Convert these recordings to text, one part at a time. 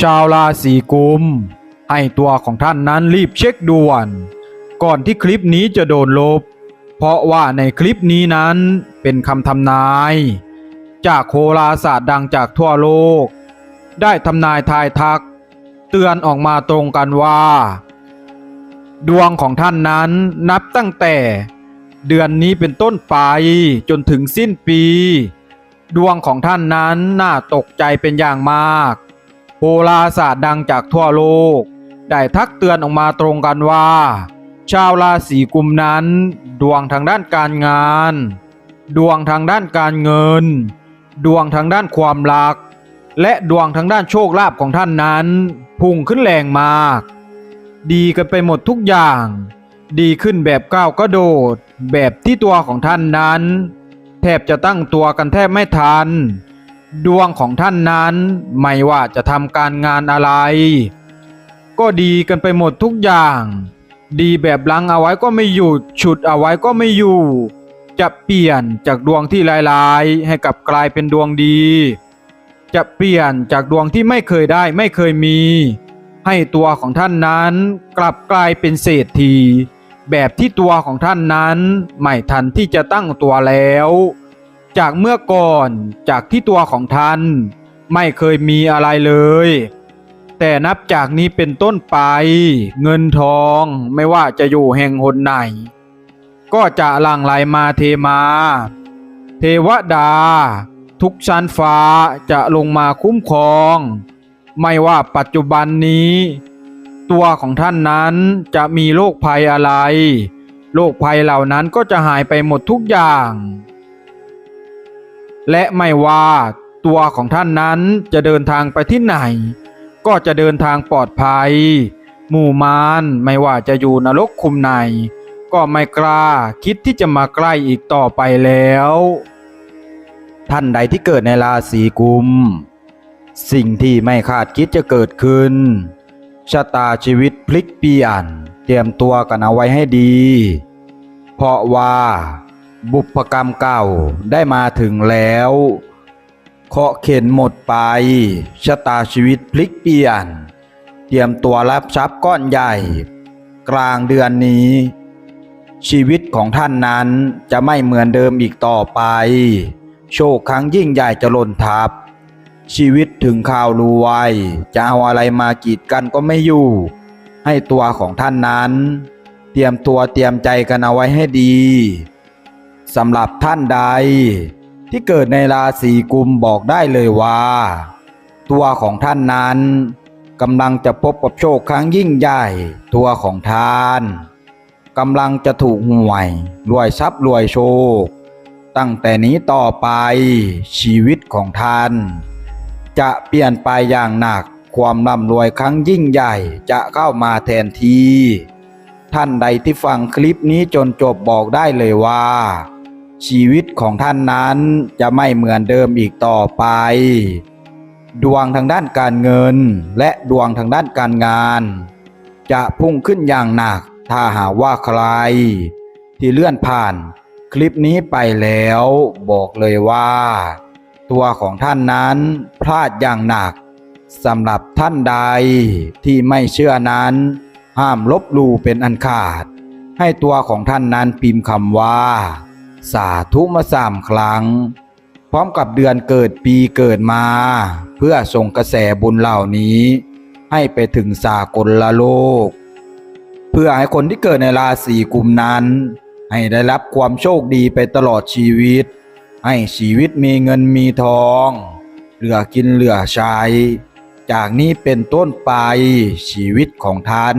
ชาวราศีกุม ให้ตัวของท่านนั้นรีบเช็คด่วน ก่อนที่คลิปนี้จะโดนลบ เพราะว่าในคลิปนี้นั้นเป็นคำทำนาย จากโหราศาสตร์ดังจากทั่วโลก ได้ทำนายทายทัก เตือนออกมาตรงกันว่า ดวงของท่านนั้นนับตั้งแต่เดือนนี้เป็นต้นไปจนถึงสิ้นปี ดวงของท่านนั้นน่าตกใจเป็นอย่างมาก โหราศาสตร์ดังจากทั่วโลก ได้ทักเตือนออกมาตรงกันว่า ชาวราศีกุมนั้น ดวงทางด้านการงาน ดวงทางด้านการเงิน ดวงทางด้านความรัก และดวงทางด้านโชคลาภของท่านนั้น พุ่งขึ้นแรงมาก ดีกันไปหมดทุกอย่าง ดีขึ้นแบบก้าวกระโดด แบบที่ตัวของท่านนั้น แทบจะตั้งตัวกันแทบไม่ทัน ดวงของท่านนั้นไม่ว่าจะทำการงานอะไร ก็ดีกันไปหมดทุกอย่าง ดีแบบลังเอาไว้ก็ไม่หยุดฉุดเอาไว้ก็ไม่อยู่ จะเปลี่ยนจากดวงที่ลายๆให้กลับกลายเป็นดวงดี จะเปลี่ยนจากดวงที่ไม่เคยได้ไม่เคยมี ให้ตัวของท่านนั้นกลับกลายเป็นเศรษฐีแบบที่ตัวของท่านนั้นไม่ทันที่จะตั้งตัวแล้ว จากเมื่อก่อนจากที่ตัวของท่าน ไม่เคยมีอะไรเลย แต่นับจากนี้เป็นต้นไป เงินทองไม่ว่าจะอยู่แห่งหนไหน ก็จะหลั่งไหลมาเทมา เทวดา ทุกชั้นฟ้าจะลงมาคุ้มครอง ไม่ว่าปัจจุบันนี้ ตัวของท่านนั้นจะมีโรคภัยอะไรโรคภัยเหล่านั้นก็จะหายไปหมดทุกอย่าง และไม่ว่าตัวของท่านนั้นจะเดินทางไปที่ไหน ก็จะเดินทางปลอดภัย หมู่มารไม่ว่าจะอยู่นรกคุมในก็ไม่กล้าคิดที่จะมาใกล้อีกต่อไปแล้ว ท่านใดที่เกิดในราศีกุม สิ่งที่ไม่คาดคิดจะเกิดขึ้น ชะตาชีวิตพลิกเปลี่ยน เตรียมตัวกันเอาไว้ให้ดี เพราะว่า บุพกรรมเก่าได้มาถึงแล้วเคาะเข็นหมดไปชะตาชีวิตพลิกเปลี่ยน เตรียมตัวรับทรัพย์ก้อนใหญ่ กลางเดือนนี้ ชีวิตของท่านนั้นจะไม่เหมือนเดิมอีกต่อไป โชคครั้งยิ่งใหญ่จะล่นทับ ชีวิตถึงข่าวรวยจะเอาอะไรมากีดกันก็ไม่อยู่ ให้ตัวของท่านนั้น เตรียมตัวเตรียมใจกันเอาไว้ให้ดี สำหรับท่านใด ที่เกิดในราศีกุมบอกได้เลยว่า ตัวของท่านนั้นกำลังจะพบกับโชคครั้งยิ่งใหญ่ ตัวของท่านกำลังจะถูกหวยรวยทรัพย์รวยโชค ตั้งแต่นี้ต่อไปชีวิตของท่าน จะเปลี่ยนไปอย่างหนักความร่ำรวยครั้งยิ่งใหญ่จะเข้ามาแทนที่ท่านใดที่ฟังคลิปนี้จนจบบอกได้เลยว่า ชีวิตของท่านนั้นจะไม่เหมือนเดิมอีกต่อไป ดวงทางด้านการเงินและดวงทางด้านการงาน จะพุ่งขึ้นอย่างหนักถ้าหากว่าใคร ที่เลื่อนผ่านคลิปนี้ไปแล้วบอกเลยว่า ตัวของท่านนั้นพลาดอย่างหนักสำหรับท่านใดที่ไม่เชื่อนั้น ห้ามลบลู่เป็นอันขาด ให้ตัวของท่านนั้นพิมพ์คำว่า สาธุมาสามครั้ง พร้อมกับเดือนเกิดปีเกิดมา เพื่อส่งกระแสบุญเหล่านี้ ให้ไปถึงสากลละโลก เพื่อให้คนที่เกิดในราศีกุมนั้น ให้ได้รับความโชคดีไปตลอดชีวิต ให้ชีวิตมีเงินมีทอง เหลือกินเหลือใช้ จากนี้เป็นต้นไปชีวิตของท่าน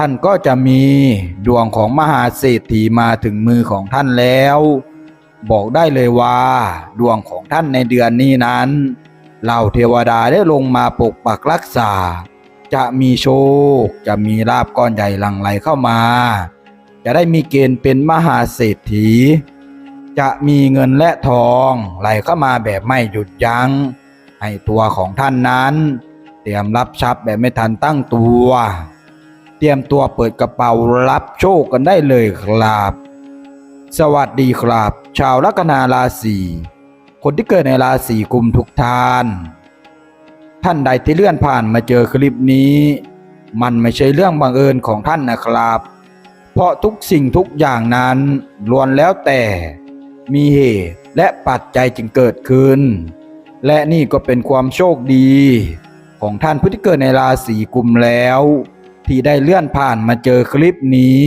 ท่านก็จะมีดวงของมหาเศรษฐีมาถึงมือของท่านแล้ว บอกได้เลยว่า ดวงของท่านในเดือนนี้นั้นเหล่าเทวดาได้ลงมาปกปักรักษา จะมีโชค จะมีลาบก้อนใหญ่หลั่งไหลเข้ามา จะได้มีเกณฑ์เป็นมหาเศรษฐี จะมีเงินและทองไหลเข้ามาแบบไม่หยุดยัง้ง ให้ตัวของท่านนั้น เตรียมรับทรัพย์แบบไม่ทันตั้งตัว เตรียมตัวเปิดกระเป๋ารับโชคกันได้เลยครับ สวัสดีครับ ชาวลัคนาราศีคนที่เกิดในราศีกุมทุกท่าน ท่านใดที่เลื่อนผ่านมาเจอคลิปนี้ มันไม่ใช่เรื่องบังเอิญของท่านนะครับ เพราะทุกสิ่งทุกอย่างนั้นล้วนแล้วแต่ มีเหตุและปัจจัยจึงเกิดขึ้น และนี่ก็เป็นความโชคดี ของท่านผู้ที่เกิดในราศีกุมแล้ว ที่ได้เลื่อนผ่านมาเจอคลิปนี้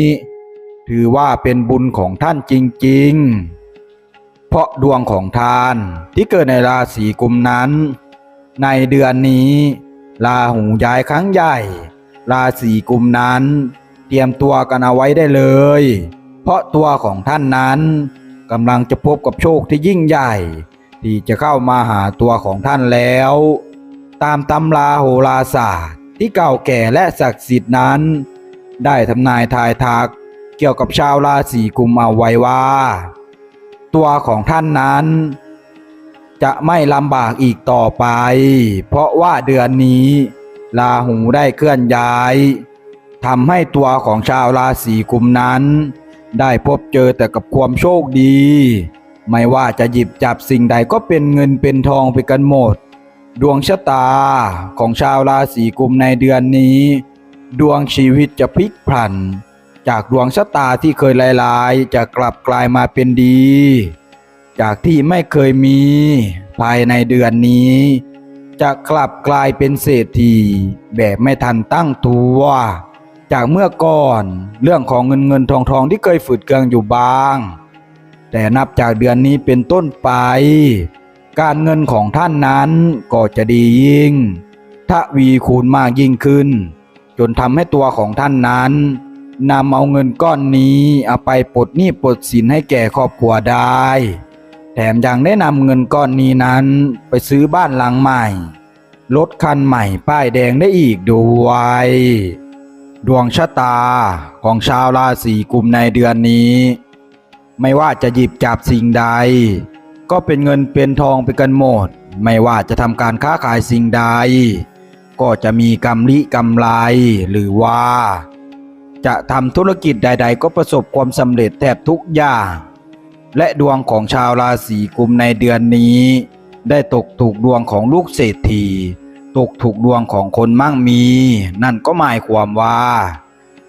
ถือว่าเป็นบุญของท่านจริง ๆ เพราะดวงของท่านที่เกิดในราศีกุมนั้น ในเดือนนี้ลาหูย้ายครั้งใหญ่ ราศีกุมนั้น เตรียมตัวกันเอาไว้ได้เลย เพราะตัวของท่านนั้นกำลังจะพบกับโชคที่ยิ่งใหญ่ ที่จะเข้ามาหาตัวของท่านแล้ว ตามตำราโหราศาสตร์ ที่เก่าแก่และศักดิ์สิทธิ์นั้น ได้ทำนายทายทักเกี่ยวกับชาวราศีกุมเอาไว้ว่า ตัวของท่านนั้น จะไม่ลำบากอีกต่อไป เพราะว่าเดือนนี้ลาหูได้เคลื่อนย้ายทำให้ตัวของชาวราศีกุมนั้น ได้พบเจอแต่กับความโชคดี ไม่ว่าจะหยิบจับสิ่งใดก็เป็นเงินเป็นทองไปกันหมด ดวงชะตาของชาวราศีกุมในเดือนนี้ ดวงชีวิตจะพลิกผัน จากดวงชะตาที่เคยลายๆ จะกลับกลายมาเป็นดี จากที่ไม่เคยมี ภายในเดือนนี้ จะกลับกลายเป็นเศรษฐีแบบไม่ทันตั้งตัวจากเมื่อก่อนเรื่องของเงินเงินทองทองที่เคยฝืดเคืองอยู่บ้าง แต่นับจากเดือนนี้เป็นต้นไป การเงินของท่านนั้นก็จะดียิ่งทวีคูณมากยิ่งขึ้น จนทำให้ตัวของท่านนั้นนำเอาเงินก้อนนี้เอาไปปลดหนี้ปลดสินให้แก่ครอบครัวได้ แถมยังได้นำเงินก้อนนี้นั้นไปซื้อบ้านหลังใหม่รถคันใหม่ป้ายแดงได้อีกด้วยดวงชะตาของชาวราศีกุมในเดือนนี้ ไม่ว่าจะหยิบจับสิ่งใด ก็เป็นเงินเป็นทองไปกันหมด ไม่ว่าจะทำการค้าขายสิ่งใด ก็จะมีกำลิกำไรหรือว่า จะทำธุรกิจใด ๆ ก็ประสบความสำเร็จแทบทุกอย่างและดวงของชาวราศีกุมในเดือนนี้ ได้ตกถูกดวงของลูกเศรษฐี ตกถูกดวงของคนมั่งมี นั่นก็หมายความว่า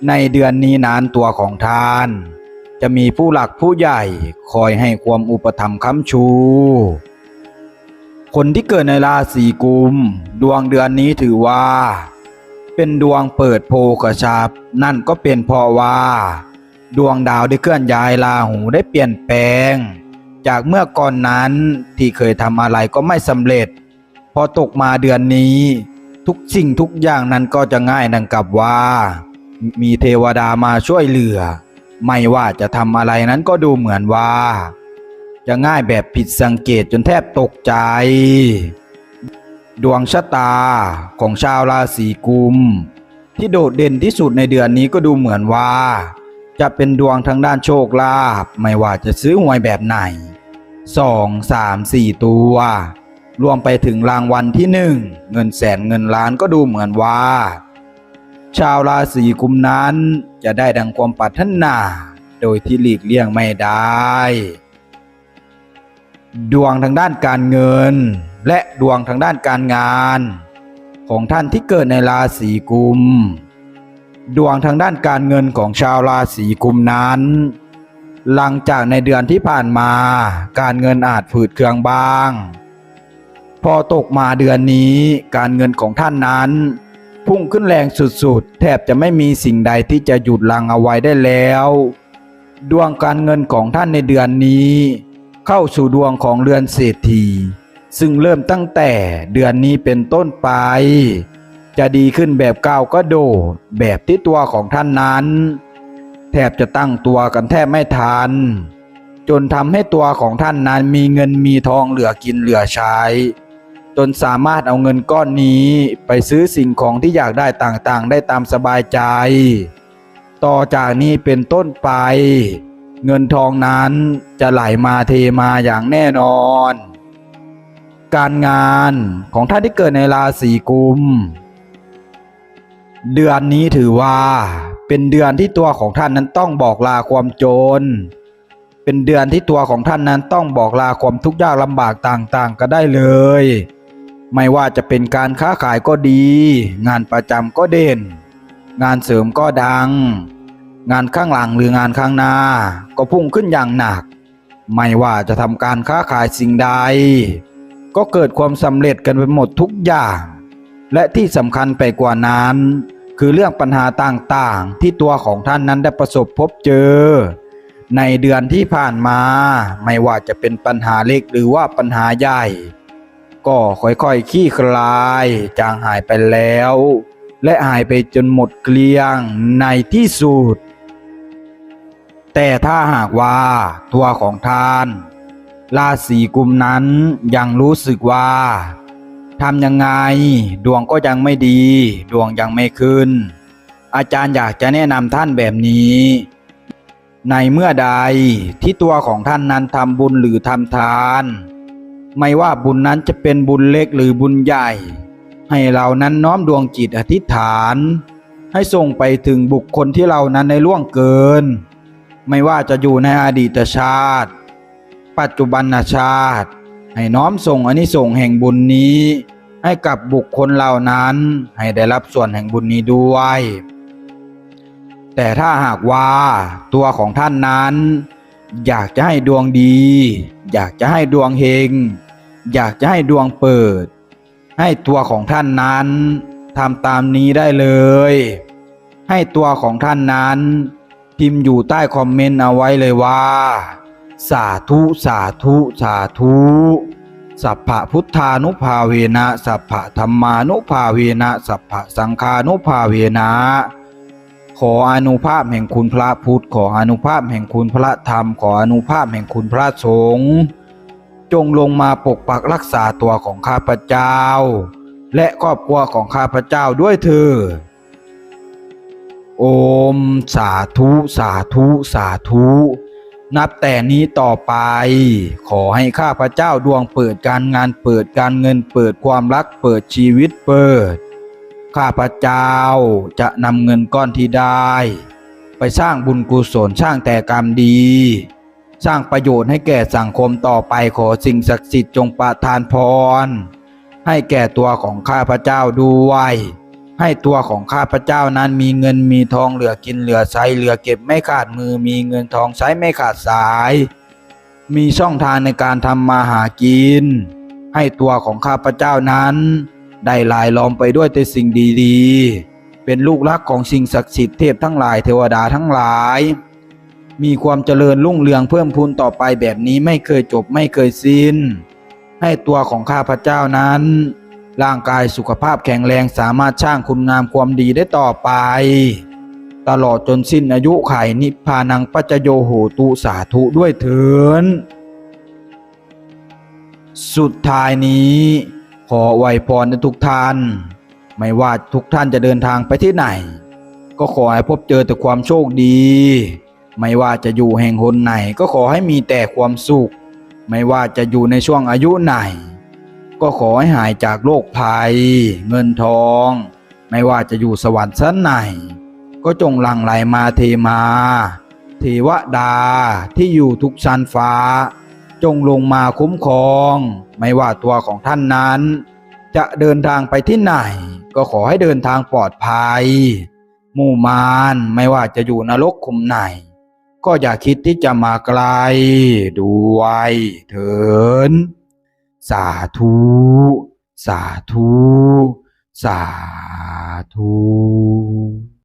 ในเดือนนี้นั้นตัวของท่าน จะมีผู้หลักผู้ใหญ่คอยให้ความอุปถัมภ์ค้ำชู คนที่เกิดในราศีกุม ดวงเดือนนี้ถือว่า เป็นดวงเปิดโพกชับ นั่นก็เป็นเพราะว่า ดวงดาวได้เคลื่อนย้ายราหูได้เปลี่ยนแปลง จากเมื่อก่อนนั้นที่เคยทำอะไรก็ไม่สำเร็จ พอตกมาเดือนนี้ ทุกสิ่งทุกอย่างนั้นก็จะง่ายดังกับว่า มีเทวดามาช่วยเหลือ ไม่ว่าจะทำอะไรนั้นก็ดูเหมือนว่า จะง่ายแบบผิดสังเกตจนแทบตกใจ ดวงชะตาของชาวราศีกุม ที่โดดเด่นที่สุดในเดือนนี้ก็ดูเหมือนว่า จะเป็นดวงทางด้านโชคลาภไม่ว่าจะซื้อหวยแบบไหนสองสามสี่ตัว รวมไปถึงรางวัลที่หนึ่งเงินแสนเงินล้านก็ดูเหมือนว่า ชาวราศีกุมนั้นจะได้ดังความปรารถนา โดยที่หลีกเลี่ยงไม่ได้ ดวงทางด้านการเงิน และดวงทางด้านการงาน ของท่านที่เกิดในราศีกุม ดวงทางด้านการเงินของชาวราศีกุมนั้น หลังจากในเดือนที่ผ่านมา การเงินอาจฝืดเคืองบ้าง พอตกมาเดือนนี้การเงินของท่านนั้น พุ่งขึ้นแรงสุดๆ แทบจะไม่มีสิ่งใดที่จะหยุดลังเอาไว้ได้แล้ว ดวงการเงินของท่านในเดือนนี้ เข้าสู่ดวงของเรือนเศรษฐี ซึ่งเริ่มตั้งแต่เดือนนี้เป็นต้นไป จะดีขึ้นแบบก้าวก็โดดแบบที่ตัวของท่านนั้น แทบจะตั้งตัวกันแทบไม่ทันจนทำให้ตัวของท่านนั้นมีเงินมีทองเหลือกินเหลือใช้ จนสามารถเอาเงินก้อนนี้ไปซื้อสิ่งของที่อยากได้ต่างๆ ได้ตามสบายใจ ต่อจากนี้เป็นต้นไป เงินทองนั้นจะไหลมาเทมาอย่างแน่นอน การงานของท่านที่เกิดในราศีกุม เดือนนี้ถือว่าเป็นเดือนที่ตัวของท่านนั้นต้องบอกลาความจนเป็นเดือนที่ตัวของท่านนั้นต้องบอกลาความทุกข์ยากลำบากต่างๆ ก็ได้เลย ไม่ว่าจะเป็นการค้าขายก็ดี งานประจำก็เด่น งานเสริมก็ดัง งานข้างหลังหรืองานข้างหน้า ก็พุ่งขึ้นอย่างหนัก ไม่ว่าจะทำการค้าขายสิ่งใด ก็เกิดความสำเร็จกันไปหมดทุกอย่าง และที่สำคัญไปกว่านั้น คือเรื่องปัญหาต่างๆ ที่ตัวของท่านนั้นได้ประสบพบเจอ ในเดือนที่ผ่านมา ไม่ว่าจะเป็นปัญหาเล็กหรือว่าปัญหาใหญ่ ก็ค่อยๆขี้คลายจางหายไปแล้ว และหายไปจนหมดเกลี้ยงในที่สุด แต่ถ้าหากว่าตัวของท่าน ราศีกุมนั้นยังรู้สึกว่าทำยังไงดวงก็ยังไม่ดี ดวงยังไม่ขึ้น อาจารย์อยากจะแนะนำท่านแบบนี้ ในเมื่อใดที่ตัวของท่านนั้นทำบุญหรือทำทาน ไม่ว่าบุญนั้นจะเป็นบุญเล็กหรือบุญใหญ่ ให้เรานั้นน้อมดวงจิตอธิษฐาน ให้ส่งไปถึงบุคคลที่เรานั้นในล่วงเกิน ไม่ว่าจะอยู่ในอดีตชาติ ปัจจุบันชาติ ให้น้อมส่งอานิสงส์แห่งบุญนี้ ให้กับบุคคลเหล่านั้นให้ได้รับส่วนแห่งบุญนี้ด้วย แต่ถ้าหากว่าตัวของท่านนั้น อยากจะให้ดวงดี อยากจะให้ดวงเฮง อยากจะให้ดวงเปิด ให้ตัวของท่านนั้นทำตามนี้ได้เลย ให้ตัวของท่านนั้น พิมพ์อยู่ใต้คอมเมนต์เอาไว้เลยว่า สาธุสาธุสาธุสัพพะพุทธานุภาเวนะ สัพพะธรรมานุภาเวนะ สัพพะสังฆานุภาเวนะ ขออนุภาพแห่งคุณพระพุทธ ขออนุภาพแห่งคุณพระธรรม ขออนุภาพแห่งคุณพระสงฆ์จงลงมาปกปักรักษาตัวของข้าพเจ้า และครอบครัวของข้าพเจ้าด้วยเถิดโอม สาธุสาธุสาธุนับแต่นี้ต่อไป ขอให้ข้าพเจ้าดวงเปิดการงานเปิดการเงินเปิดความรักเปิดชีวิตเปิด ข้าพเจ้าจะนำเงินก้อนที่ได้ ไปสร้างบุญกุศลสร้างแต่กรรมดี สร้างประโยชน์ให้แก่สังคมต่อไปขอสิ่งศักดิ์สิทธิ์จงประทานพร ให้แก่ตัวของข้าพเจ้าด้วย ให้ตัวของข้าพเจ้านั้นมีเงินมีทองเหลือกินเหลือใช้เหลือเก็บไม่ขาดมือมีเงินทองใช้ไม่ขาดสาย มีช่องทางในการทำมาหากิน ให้ตัวของข้าพเจ้านั้น ได้ลายล้อมไปด้วยแต่สิ่งดีๆ เป็นลูกรักของสิ่งศักดิ์สิทธิ์เทพทั้งหลายเทวดาทั้งหลาย มีความเจริญรุ่งเรืองเพิ่มพูนต่อไปแบบนี้ไม่เคยจบไม่เคยสิ้น ให้ตัวของข้าพเจ้านั้น ร่างกายสุขภาพแข็งแรงสามารถสร้างคุณงามความดีได้ต่อไป ตลอดจนสิ้นอายุไขนิพพานังปัจจโยโหตุสาธุด้วยเถินสุดท้ายนี้ ขอไวยพรในทุกท่าน ไม่ว่าทุกท่านจะเดินทางไปที่ไหน ก็ขอให้พบเจอแต่ความโชคดี ไม่ว่าจะอยู่แห่งหนไหน ก็ขอให้มีแต่ความสุข ไม่ว่าจะอยู่ในช่วงอายุไหน ก็ขอให้หายจากโรคภัย เงินทอง ไม่ว่าจะอยู่สวรรค์ชั้นไหน ก็จงหลั่งไหลมาเทมา เทวดาที่อยู่ทุกชั้นฟ้า จงลงมาคุ้มครอง ไม่ว่าตัวของท่านนั้น จะเดินทางไปที่ไหน ก็ขอให้เดินทางปลอดภัย มู่มารไม่ว่าจะอยู่นรกคุมไหน ก็อย่าคิดที่จะมาไกลด้วยเถินสาธุ สาธุ สาธุ